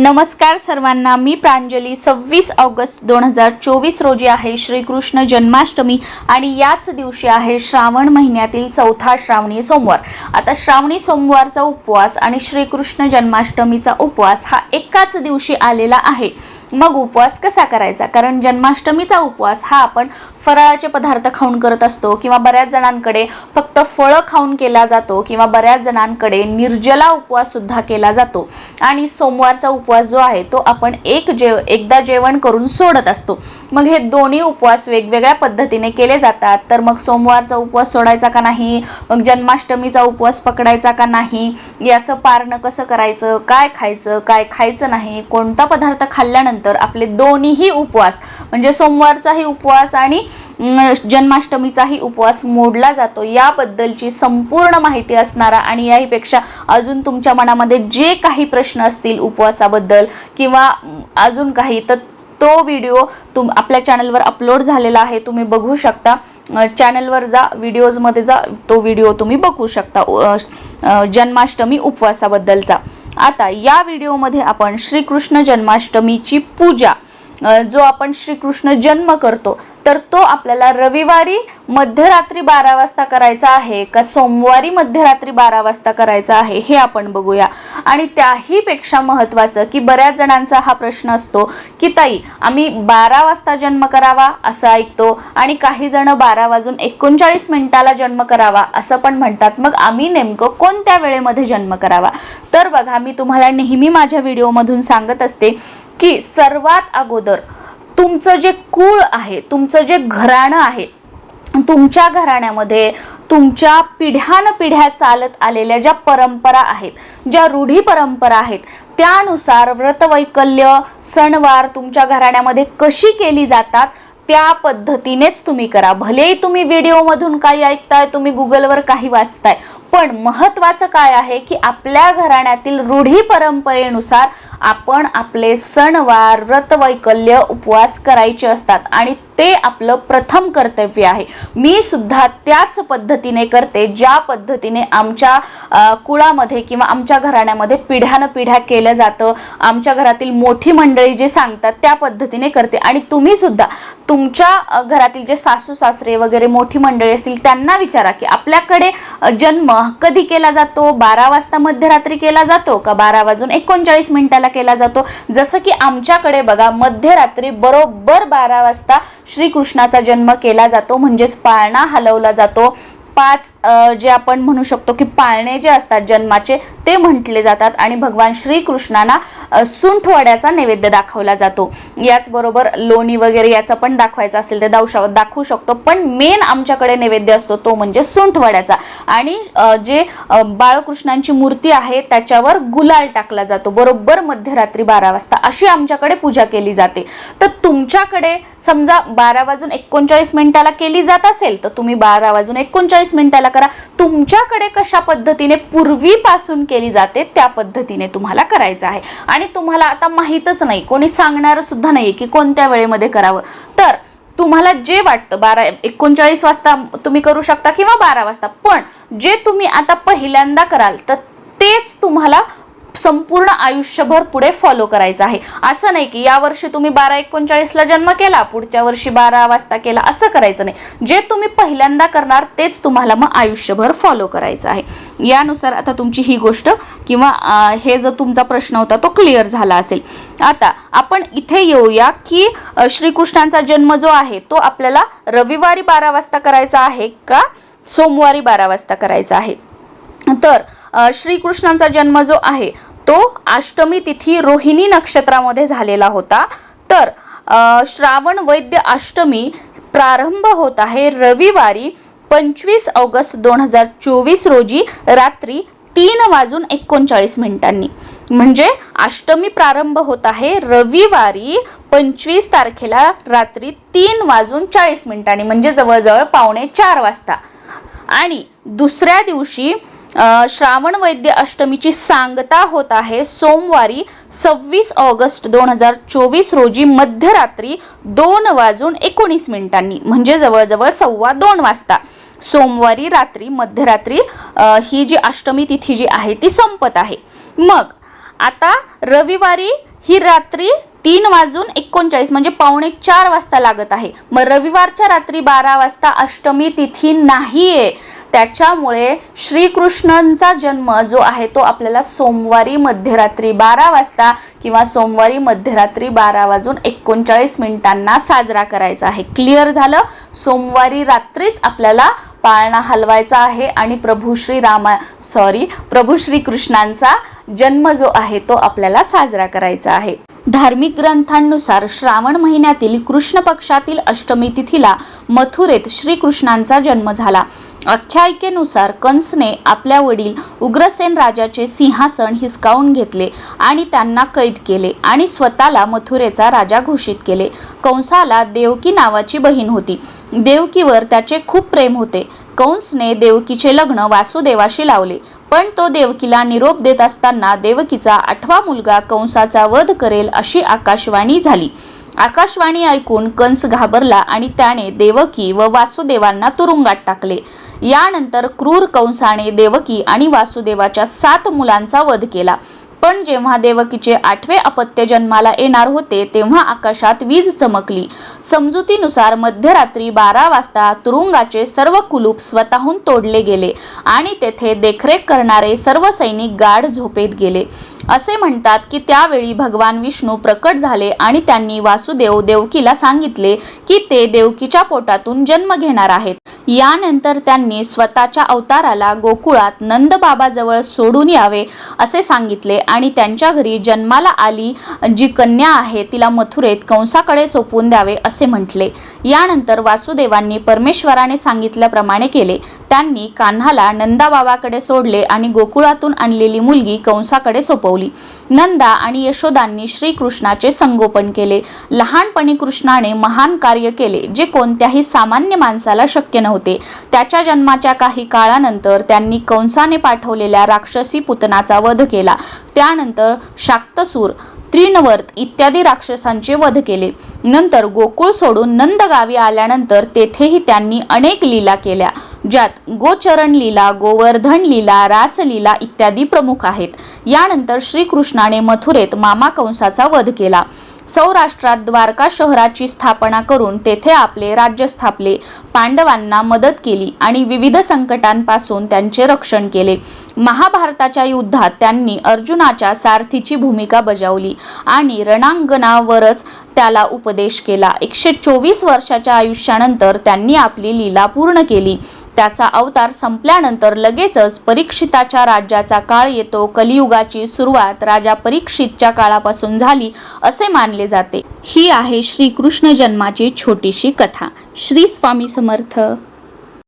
नमस्कार सर्वांना मी प्रांजली. सव्वीस ऑगस्ट दोन हजार चोवीस रोजी आहे श्रीकृष्ण जन्माष्टमी आणि याच दिवशी आहे श्रावण महिन्यातील चौथा श्रावणी सोमवार. आता श्रावणी सोमवारचा उपवास आणि श्रीकृष्ण जन्माष्टमीचा उपवास हा एकाच दिवशी आलेला आहे. मग उपवास कसा करायचा? कारण जन्माष्टमीचा उपवास हा आपण फराळाचे पदार्थ खाऊन करत असतो किंवा बऱ्याच जणांकडे फक्त फळं खाऊन केला जातो किंवा बऱ्याच जणांकडे निर्जला उपवास सुद्धा केला जातो. आणि सोमवारचा उपवास जो आहे तो आपण एक जेव एकदा जेवण करून सोडत असतो. मग हे दोन्ही उपवास वेगवेगळ्या पद्धतीने केले जातात. तर मग सोमवारचा उपवास सोडायचा का नाही? मग जन्माष्टमीचा उपवास पकडायचा का नाही? याचं पारणं कसं करायचं? काय खायचं? काय खायचं नाही? कोणता पदार्थ खाल्ल्यानंतर आपले दोन्हीही उपवास म्हणजे सोमवारचाही उपवास आणि जन्माष्टमीचाही उपवास मोडला जातो. याबद्दलची संपूर्ण माहिती असणारा आणि याहीपेक्षा अजून तुमच्या मनामध्ये जे काही प्रश्न असतील उपवासाबद्दल किंवा अजून काही तर तो व्हिडिओ तुम आपल्या चॅनलवर अपलोड झालेला आहे तुम्ही बघू शकता. चॅनलवर जा व्हिडिओजमध्ये जा तो व्हिडिओ तुम्ही बघू शकता. जन्माष्टमी उपवासाबद्दलचा. आता या व्हिडिओमध्ये आपण श्रीकृष्ण जन्माष्टमीची पूजा जो आपण श्रीकृष्ण जन्म करतो तर तो आपल्याला रविवारी मध्यरात्री बारा वाजता करायचा आहे का सोमवारी मध्यरात्री बारा वाजता करायचा आहे हे आपण बघूया. आणि त्याही पेक्षा महत्त्वाचं की बऱ्याच जणांचा हा प्रश्न असतो की ताई आम्ही बारा वाजता जन्म करावा असं ऐकतो आणि काही जण बारा वाजून एकोणचाळीस मिनिटाला जन्म करावा असं पण म्हणतात. मग आम्ही नेमकं कोणत्या वेळेमध्ये जन्म करावा? तर बघा मी तुम्हाला नेहमी माझ्या व्हिडिओमधून सांगत असते की सर्वात अगोदर तुमचं जे कुळ आहे तुमचं जे घराणं आहे तुमच्या घराण्यामध्ये तुमच्या पिढ्यानपिढ्या चालत आलेल्या ज्या परंपरा आहेत ज्या रूढी परंपरा आहेत त्यानुसार व्रतवैकल्य सणवार तुमच्या घराण्यामध्ये कशी केली जातात त्या पद्धतीनेच तुम्ही करा. भलेही तुम्ही व्हिडिओमधून काही ऐकताय तुम्ही गुगलवर काही वाचताय पण महत्त्वाचं काय आहे की आपल्या घराण्यातील रूढी परंपरेनुसार आपण आपले सणवार व्रतवैकल्य उपवास करायचे असतात आणि ते आपलं प्रथम कर्तव्य आहे. मी सुद्धा त्याच पद्धतीने करते ज्या पद्धतीने आमच्या कुळामध्ये किंवा आमच्या घराण्यामध्ये पिढ्यानपिढ्या केलं जातं. आमच्या घरातील मोठी मंडळी जे सांगतात त्या पद्धतीने करते. आणि तुम्ही सुद्धा तुमच्या घरातील जे सासू सासरे वगैरे मोठी मंडळी असतील त्यांना विचारा की आपल्याकडे जन्म कधी केला जातो? बारा वाजता मध्यरात्री केला जातो का बारा वाजून एकोणचाळीस मिनिटाला केला जातो? जसं की आमच्याकडे बघा मध्यरात्री बरोबर बारा वाजता श्रीकृष्णाचा जन्म केला जातो म्हणजेच पाळणा हलवला जातो. पाच जे आपण म्हणू शकतो की पाळणे जे असतात जन्माचे ते म्हटले जातात आणि भगवान श्रीकृष्णांना सुंठवाड्याचा सुंठवड्याचा नैवेद्य दाखवला जातो. याचबरोबर लोणी वगैरे याचा पण दाखवायचा असेल ते दाऊ शक दाखवू शकतो. पण मेन आमच्याकडे नैवेद्य असतो तो म्हणजे सुंठवड्याचा. आणि जे बाळकृष्णांची मूर्ती आहे त्याच्यावर गुलाल टाकला जातो. बरोबर मध्यरात्री बारा वाजता. अशी आमच्याकडे पूजा केली जाते. तर तुमच्याकडे समजा बारा वाजून एकोणचाळीस मिनिटाला केली जात असेल तर तुम्ही बारा वाजून एकोणचाळीस मिनिटाला करा. तुमच्याकडे कशा पद्धतीने पूर्वीपासून केली जाते त्या पद्धतीने तुम्हाला करायचं आहे. आणि तुम्हाला आता माहीतच नाही कोणी सांगणार सुद्धा नाही की कोणत्या वेळेमध्ये करावं. तर तुम्हाला जे वाटतं बारा एकोणचाळीस वाजता तुम्ही करू शकता किंवा बारा वाजता. पण जे तुम्ही आता पहिल्यांदा कराल तर तेच तुम्हाला संपूर्ण आयुष्यभर पुढे फॉलो करायचं आहे. असं नाही की या वर्षी तुम्ही बारा एकोणचाळीसला जन्म केला पुढच्या वर्षी बारा वाजता केला असं करायचं नाही. जे तुम्ही पहिल्यांदा करणार तेच तुम्हाला मग आयुष्यभर फॉलो करायचं आहे. यानुसार आता तुमची ही गोष्ट किंवा हे जो तुमचा प्रश्न होता तो क्लिअर झाला असेल. आता आपण इथे येऊया की श्रीकृष्णांचा जन्म जो आहे तो आपल्याला रविवारी बारा वाजता करायचा आहे का सोमवारी बारा वाजता करायचा आहे? तर श्रीकृष्णांचा जन्म जो आहे तो अष्टमी तिथी रोहिणी नक्षत्रामध्ये झालेला होता. तर श्रावण वैद्य अष्टमी प्रारंभ होत आहे रविवारी पंचवीस ऑगस्ट दोन हजार चोवीस रोजी रात्री तीन वाजून एकोणचाळीस मिनिटांनी. म्हणजे अष्टमी प्रारंभ होत आहे रविवारी पंचवीस तारखेला रात्री तीन वाजून चाळीस मिनिटांनी म्हणजे जवळजवळ पावणे चार वाजता. आणि दुसऱ्या दिवशी श्रावण वैद्य अष्टमीची सांगता होत आहे. सोमवारी सव्वीस ऑगस्ट दोन हजार चोवीस रोजी मध्यरात्री दोन वाजून एकोणीस मिनिटांनी म्हणजे जवळजवळ सव्वा दोन वाजता. सोमवारी रात्री मध्यरात्री ही जी अष्टमी तिथी जी आहे ती संपत आहे. मग आता रविवारी ही रात्री तीन वाजून एकोणचाळीस म्हणजे पावणे चार वाजता लागत आहे. मग रविवारच्या रात्री बारा वाजता अष्टमी तिथी नाही आहे त्याच्यामुळे श्रीकृष्णांचा जन्म जो आहे तो आपल्याला सोमवारी मध्यरात्री बारा वाजता किंवा सोमवारी मध्यरात्री बारा वाजून एकोणचाळीस मिनिटांना साजरा करायचा आहे. क्लिअर झालं? सोमवारी रात्रीच आपल्याला पाळणा हलवायचा आहे आणि प्रभू श्री रामा सॉरी प्रभू श्री कृष्णांचा जन्म जो आहे तो आपल्याला साजरा करायचा आहे. धार्मिक ग्रंथांनुसार श्रावण महिन्यातील कृष्ण पक्षातील अष्टमी तिथीला मथुरेत श्रीकृष्णांचा जन्म झाला. आख्यायिकेनुसार कंसने आपल्या वडील उग्रसेन राजाचे सिंहासन हिसकावून घेतले आणि त्यांना कैद केले आणि स्वतःला मथुरेचा राजा घोषित केले. कंसाला देवकी नावाची बहीण होती. देवकीवर त्याचे खूप प्रेम होते. कंसने देवकीचे लग्न वासुदेवाशी लावले. पण तो देवकीला निरोप देत असताना देवकीचा आठवा मुलगा कंसाचा वध करेल अशी आकाशवाणी झाली. आकाशवाणी ऐकून कंस घाबरला आणि त्याने देवकी व वासुदेवांना तुरुंगात टाकले. यानंतर क्रूर कंसाने देवकी आणि वासुदेवाच्या सात मुलांचा वध केला. पण जेव्हा देवकीचे आठवे अपत्य जन्माला येणार होते तेव्हा आकाशात वीज चमकली. समजुतीनुसार मध्यरात्री बारा वाजता तुरुंगाचे सर्व कुलूप स्वतःहून तोडले गेले आणि तेथे देखरेख करणारे सर्व सैनिक गाढ झोपेत गेले. असे म्हणतात की त्यावेळी भगवान विष्णू प्रकट झाले आणि त्यांनी वासुदेव देवकीला सांगितले की ते देवकीच्या पोटातून जन्म घेणार आहेत. यानंतर त्यांनी स्वतःच्या अवताराला गोकुळात नंदबाबाजवळ सोडून यावे असे सांगितले आणि त्यांच्या घरी जन्माला आली जी कन्या आहे तिला मथुरेत कंसाकडे सोपवून द्यावे असे म्हटले. यानंतर वासुदेवांनी परमेश्वराने सांगितल्याप्रमाणे केले. त्यांनी कान्हाला नंदाबाबाकडे सोडले आणि गोकुळातून आणलेली मुलगी कंसाकडे सोपवली. नंदा आणि यशोदांनी श्रीकृष्णाचे संगोपन केले. लहानपणी कृष्णाने महान कार्य केले जे कोणत्याही सामान्य माणसाला शक्य नव्हते. त्याच्या जन्माच्या काही काळानंतर त्यांनी कंसाने पाठवलेल्या राक्षसी पुतनाचा वध केला. त्यानंतर शाक्तसूर त्रिनवर्त इत्यादी राक्षसांचे वध केले. नंतर गोकुळ सोडून नंदगावी आल्यानंतर तेथेही त्यांनी अनेक लीला केल्या ज्यात गोचरण लीला गोवर्धन लीला रासलीला इत्यादी प्रमुख आहेत. यानंतर श्रीकृष्णाने मथुरेत मामा कंसाचा वध केला. सौराष्ट्रात द्वारका शहराची स्थापना करून तेथे आपले राज्य स्थापले. पांडवांना मदत केली आणि विविध संकटांपासून त्यांचे रक्षण केले. महाभारताच्या युद्धात त्यांनी अर्जुनाच्या सारथीची भूमिका बजावली आणि रणांगणावरच त्याला उपदेश केला. एकशे चोवीस वर्षाच्या आयुष्यानंतर त्यांनी आपली लीला पूर्ण केली. त्याचा अवतार संपल्यानंतर लगेचच परीक्षिताच्या राज्याचा काळ येतो. कलियुगाची सुरुवात राजा परीक्षितच्या काळापासून झाली असे मानले जाते. ही आहे श्रीकृष्ण जन्माची छोटीशी कथा. श्री स्वामी समर्थ.